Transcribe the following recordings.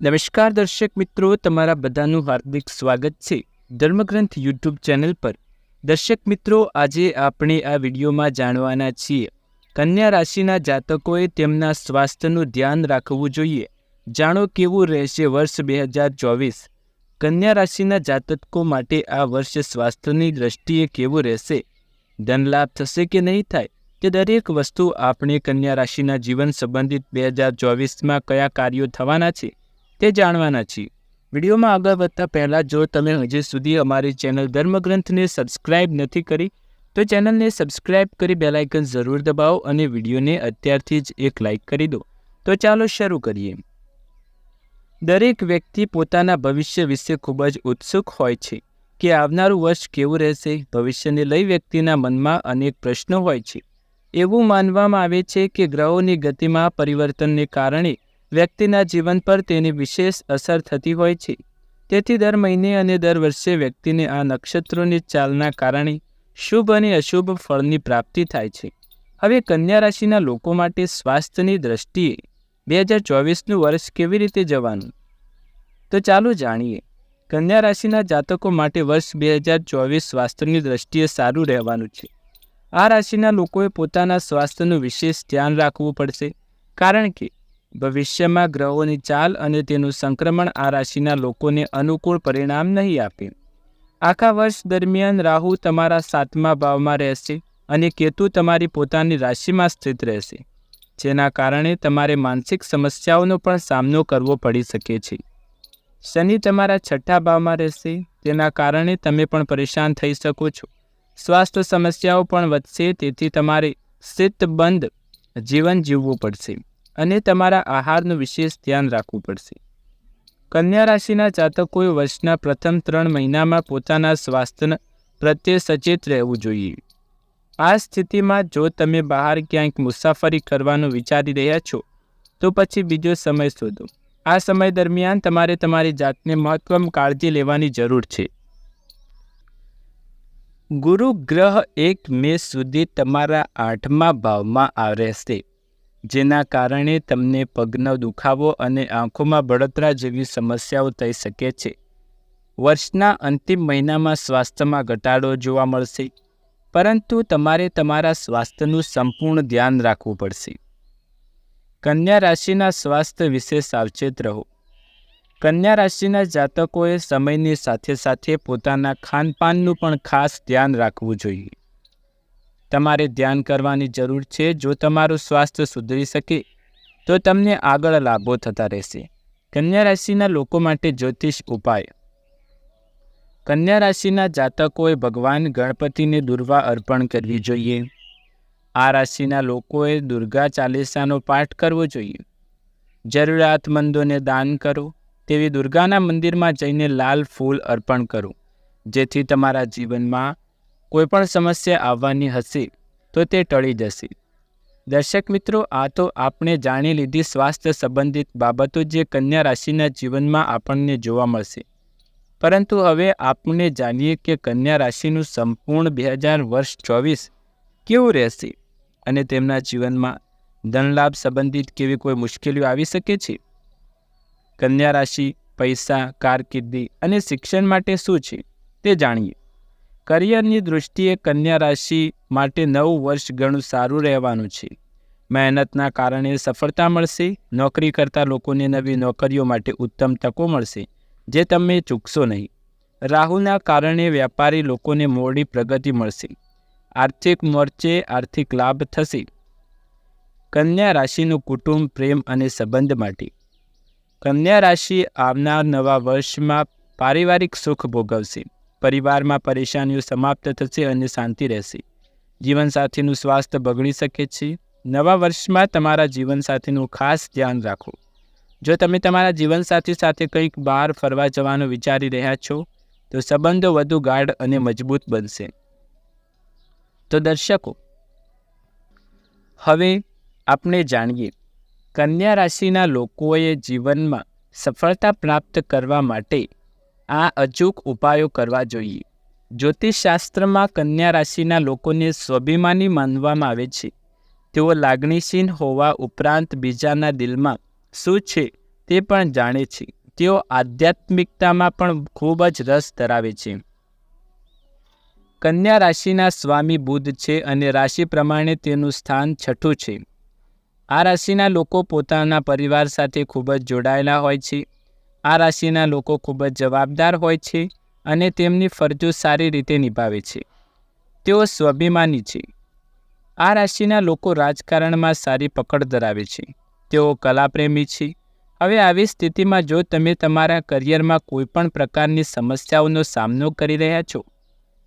નમસ્કાર દર્શક મિત્રો, તમારા બધાનું હાર્દિક સ્વાગત છે ધર્મગ્રંથ યુટ્યુબ ચેનલ પર. દર્શક મિત્રો, આજે આપણે આ વિડીયોમાં જાણવાના છીએ, કન્યા રાશિના જાતકોએ તેમના સ્વાસ્થ્યનું ધ્યાન રાખવું જોઈએ. જાણો કેવું રહેશે વર્ષ બે હજાર ચોવીસ? કન્યા રાશિના જાતકો માટે આ વર્ષ સ્વાસ્થ્યની દ્રષ્ટિએ કેવું રહેશે? ધનલાભ થશે કે નહીં થાય? તે દરેક વસ્તુ આપણે કન્યા રાશિના જીવન સંબંધિત બે હજાર ચોવીસમાં કયા કાર્યો થવાના છે? તે જાણવાના છીએ. વિડીયોમાં આગળ વધતા પહેલાં જો તમે હજી સુધી અમારી ચેનલ ધર્મગ્રંથને સબસ્ક્રાઇબ નથી કરી, તો ચેનલને સબસ્ક્રાઇબ કરી બેલાઇકન જરૂર દબાવો અને વિડીયોને અત્યારથી જ એક લાઇક કરી દો. તો ચાલો શરૂ કરીએ. દરેક વ્યક્તિ પોતાના ભવિષ્ય વિશે ખૂબ જ ઉત્સુક હોય છે કે આવનારું વર્ષ કેવું રહેશે, ભવિષ્યને લઈ વ્યક્તિના મનમાં અનેક પ્રશ્નો હોય છે. એવું માનવામાં આવે છે કે ગ્રહોની ગતિમાં પરિવર્તનને કારણે વ્યક્તિના જીવન પર તેની વિશેષ અસર થતી હોય છે. તેથી દર મહિને અને દર વર્ષે વ્યક્તિને આ નક્ષત્રોની ચાલના કારણે શુભ અને અશુભ ફળની પ્રાપ્તિ થાય છે. હવે કન્યા રાશિના લોકો માટે સ્વાસ્થ્યની દ્રષ્ટિએ બે હજાર ચોવીસનું વર્ષ કેવી રીતે જવાનું? તો ચાલો જાણીએ. કન્યા રાશિના જાતકો માટે વર્ષ બે હજાર ચોવીસ સ્વાસ્થ્યની દ્રષ્ટિએ સારું રહેવાનું છે. આ રાશિના લોકોએ પોતાના સ્વાસ્થ્યનું વિશેષ ધ્યાન રાખવું પડશે. કારણ કે ભવિષ્યમાં ગ્રહોની ચાલ અને તેનું સંક્રમણ આ રાશિના લોકોને અનુકૂળ પરિણામ નહીં આપે. આખા વર્ષ દરમિયાન રાહુ તમારા સાતમા ભાવમાં રહેશે અને કેતુ તમારી પોતાની રાશિમાં સ્થિત રહેશે, જેના કારણે તમારે માનસિક સમસ્યાઓનો પણ સામનો કરવો પડી શકે છે. શનિ તમારા છઠ્ઠા ભાવમાં રહેશે, તેના કારણે તમે પણ પરેશાન થઈ શકો છો. સ્વાસ્થ્ય સમસ્યાઓ પણ વધશે, તેથી તમારે બંધ જીવન જીવવું પડશે. અને તમારા આહારનું વિશેષ ધ્યાન રાખવું પડશે. કન્યા રાશિના જાતકોએ વર્ષના પ્રથમ ત્રણ મહિનામાં પોતાના સ્વાસ્થ્ય પ્રત્યે સચેત રહેવું જોઈએ. આ સ્થિતિમાં જો તમે બહાર ક્યાંક મુસાફરી કરવાનું વિચારી રહ્યા છો, તો પછી બીજો સમય શોધો. આ સમય દરમિયાન તમારે તમારી જાતને મહત્વમ કાળજી લેવાની જરૂર છે. ગુરુ ગ્રહ એક મે સુધી તમારા આઠમા ભાવમાં રહેશે. જેના કારણે તમને પગનો દુખાવો અને આંખોમાં બળતરા જેવી સમસ્યાઓ થઈ શકે છે. વર્ષના અંતિમ મહિનામાં સ્વાસ્થ્યમાં ઘટાડો જોવા મળશે, પરંતુ તમારે તમારા સ્વાસ્થ્યનું સંપૂર્ણ ધ્યાન રાખવું પડશે. કન્યા રાશિના સ્વાસ્થ્ય વિશે સાવચેત રહો. કન્યા રાશિના જાતકોએ સમયની સાથે સાથે પોતાના ખાનપાનનું પણ ખાસ ધ્યાન રાખવું જોઈએ. તમારે ધ્યાન કરવાની જરૂર છે, જો તમારું સ્વાસ્થ્ય સુધરી શકે, તો તમને આગળ લાભો થતા રહેશે. કન્યા રાશિના લોકો માટે જ્યોતિષ ઉપાય. કન્યા રાશિના જાતકોએ ભગવાન ગણપતિને દુર્વા અર્પણ કરવી જોઈએ. આ રાશિના લોકોએ દુર્ગા ચાલીસાનો પાઠ કરવો જોઈએ. જરૂરિયાતમંદોને દાન કરો, તેવી દુર્ગાના મંદિરમાં જઈને લાલ ફૂલ અર્પણ કરો, જેથી તમારા જીવનમાં કોઈપણ સમસ્યા આવવાની હશે, તો તે ટળી જશે. દર્શક મિત્રો, આ તો આપણે જાણી લીધી સ્વાસ્થ્ય સંબંધિત બાબતો જે કન્યા રાશિના જીવનમાં આપણને જોવા મળશે. પરંતુ હવે આપણે જાણીએ કે કન્યા રાશિનું સંપૂર્ણ બે હજાર વર્ષ ચોવીસ કેવું રહેશે અને તેમના જીવનમાં ધનલાભ સંબંધિત કેવી કોઈ મુશ્કેલીઓ આવી શકે છે? કન્યા રાશિ, પૈસા, કારકિર્દી અને શિક્ષણ માટે શું છે તે જાણીએ. કરિયરની દૃષ્ટિએ કન્યા રાશિ માટે નવું વર્ષ ઘણું સારું રહેવાનું છે. મહેનતના કારણે સફળતા મળશે, નોકરી કરતા લોકોને નવી નોકરીઓ માટે ઉત્તમ તકો મળશે, જે તમે ચૂકશો નહીં. રાહુના કારણે વ્યાપારી લોકોને મોડી પ્રગતિ મળશે. આર્થિક મોરચે આર્થિક લાભ થશે. કન્યા રાશિનું કુટુંબ પ્રેમ અને સંબંધ માટે. કન્યા રાશિ આવનાર નવા વર્ષમાં પારિવારિક સુખ ભોગવશે. પરિવારમાં પરેશાનીઓ સમાપ્ત થશે અને શાંતિ રહેશે. જીવનસાથીનું સ્વાસ્થ્ય બગડી શકે છે. નવા વર્ષમાં તમારા જીવનસાથીનું ખાસ ધ્યાન રાખો. જો તમે તમારા જીવનસાથી સાથે કંઈક બહાર ફરવા જવાનું વિચારી રહ્યા છો, તો સંબંધો વધુ ગાઢ અને મજબૂત બનશે. તો દર્શકો, હવે આપણે જાણીએ, કન્યા રાશિના લોકોએ જીવનમાં સફળતા પ્રાપ્ત કરવા માટે આ અચૂક ઉપાયો કરવા જોઈએ. જ્યોતિષશાસ્ત્રમાં કન્યા રાશિના લોકોને સ્વાભિમાની માનવામાં આવે છે. તેઓ લાગણીશીલ હોવા ઉપરાંત બીજાના દિલમાં શું છે તે પણ જાણે છે. તેઓ આધ્યાત્મિકતામાં પણ ખૂબ જ રસ ધરાવે છે. કન્યા રાશિના સ્વામી બુધ છે અને રાશિ પ્રમાણે તેનું સ્થાન છઠ્ઠું છે. આ રાશિના લોકો પોતાના પરિવાર સાથે ખૂબ જ જોડાયેલા હોય છે. આ રાશિના લોકો ખૂબ જ જવાબદાર હોય છે અને તેમની ફરજો સારી રીતે નિભાવે છે. તેઓ સ્વાભિમાની છે. આ રાશિના લોકો રાજકારણમાં સારી પકડ ધરાવે છે. તેઓ કલાપ્રેમી છે. હવે આવી સ્થિતિમાં જો તમે તમારા કરિયરમાં કોઈપણ પ્રકારની સમસ્યાઓનો સામનો કરી રહ્યા છો,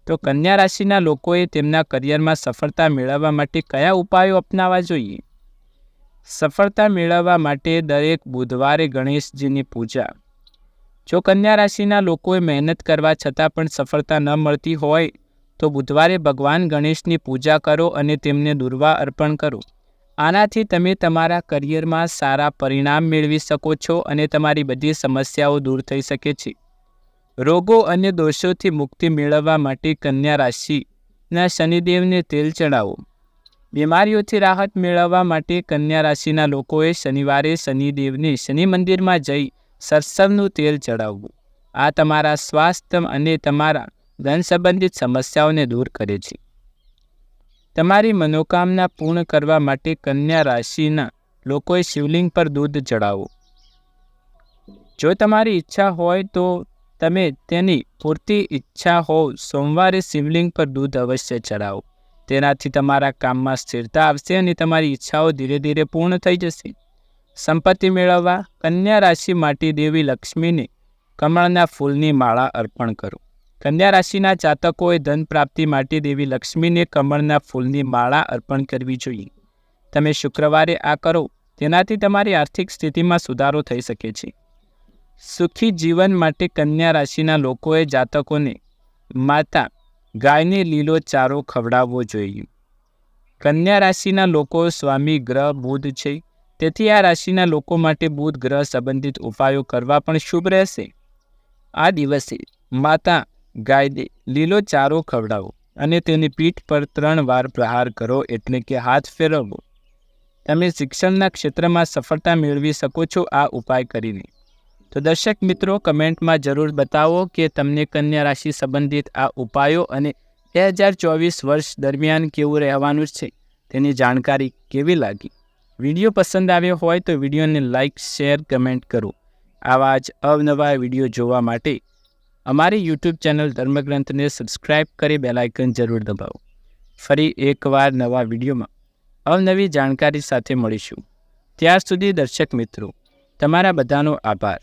તો કન્યા રાશિના લોકોએ તેમના કરિયરમાં સફળતા મેળવવા માટે કયા ઉપાયો અપનાવવા જોઈએ? સફળતા મેળવવા માટે દરેક બુધવારે ગણેશજીની પૂજા જો કન્યા રાશિના લોકોએ મહેનત કરવા છતાં પણ સફળતા ન મળતી હોય, તો બુધવારે ભગવાન ગણેશની પૂજા કરો અને તેમને દુર્વા અર્પણ કરો. આનાથી તમે તમારા કરિયરમાં સારા પરિણામ મેળવી શકો છો અને તમારી બધી સમસ્યાઓ દૂર થઈ શકે છે. રોગો અને દોષોથી મુક્તિ મેળવવા માટે કન્યા રાશિના શનિદેવને તેલ ચડાવો. બીમારીઓથી રાહત મેળવવા માટે કન્યા રાશિના લોકોએ શનિવારે શનિદેવને શનિ મંદિરમાં જઈ સરસવનું તેલ ચડાવવું. આ તમારા સ્વાસ્થ્ય અને તમારા ધન સંબંધિત સમસ્યાઓને દૂર કરે છે. તમારી મનોકામના પૂર્ણ કરવા માટે કન્યા રાશિના લોકોએ શિવલિંગ પર દૂધ ચડાવો. જો તમારી ઈચ્છા હોય તો તમે તેની પૂરતી ઈચ્છા હોવ, સોમવારે શિવલિંગ પર દૂધ અવશ્ય ચડાવો. તેનાથી તમારા કામમાં સ્થિરતા આવશે અને તમારી ઈચ્છાઓ ધીરે ધીરે પૂર્ણ થઈ જશે. સંપત્તિ મેળવવા કન્યા રાશિ માટે દેવી લક્ષ્મીને કમળના ફૂલની માળા અર્પણ કરો. કન્યા રાશિના જાતકોએ ધન પ્રાપ્તિ માટે દેવી લક્ષ્મીને કમળના ફૂલની માળા અર્પણ કરવી જોઈએ. તમે શુક્રવારે આ કરો, તેનાથી તમારી આર્થિક સ્થિતિમાં સુધારો થઈ શકે છે. સુખી જીવન માટે કન્યા રાશિના લોકોએ જાતકોને માતા ગાયને લીલો ચારો ખવડાવવો જોઈએ. કન્યા રાશિના લોકો સ્વામી, ગ્રહ, બુધ છે. તેથી આ રાશિના લોકો માટે બુધ ગ્રહ સંબંધિત ઉપાયો કરવા પણ શુભ રહેશે. આ દિવસે માતા, ગાયને લીલો ચારો ખવડાવો અને તેની પીઠ પર ત્રણ વાર પ્રહાર કરો એટલે કે હાથ ફેરવવો. તમે શિક્ષણના ક્ષેત્રમાં સફળતા મેળવી શકો છો આ ઉપાય કરીને. તો દર્શક મિત્રો, કમેન્ટમાં જરૂર બતાવો કે તમને કન્યા રાશિ સંબંધિત આ ઉપાયો અને બે હજાર ચોવીસ વર્ષ દરમિયાન કેવું રહેવાનું છે તેની જાણકારી કેવી લાગી? વીડિયો પસંદ આવ્યો હોય તો વિડીયોને લાઇક શેર, કમેન્ટ કરો. આવા જ અવનવા વીડિયો જોવા માટે અમારી યુટ્યુબ ચેનલ ધર્મગ્રંથને સબસ્ક્રાઇબ કરી બેલાઇકન જરૂર દબાવો. ફરી એકવાર નવા વિડીયોમાં અવનવી જાણકારી સાથે મળીશું. ત્યાર સુધી દર્શક મિત્રો, તમારા બધાનો આભાર.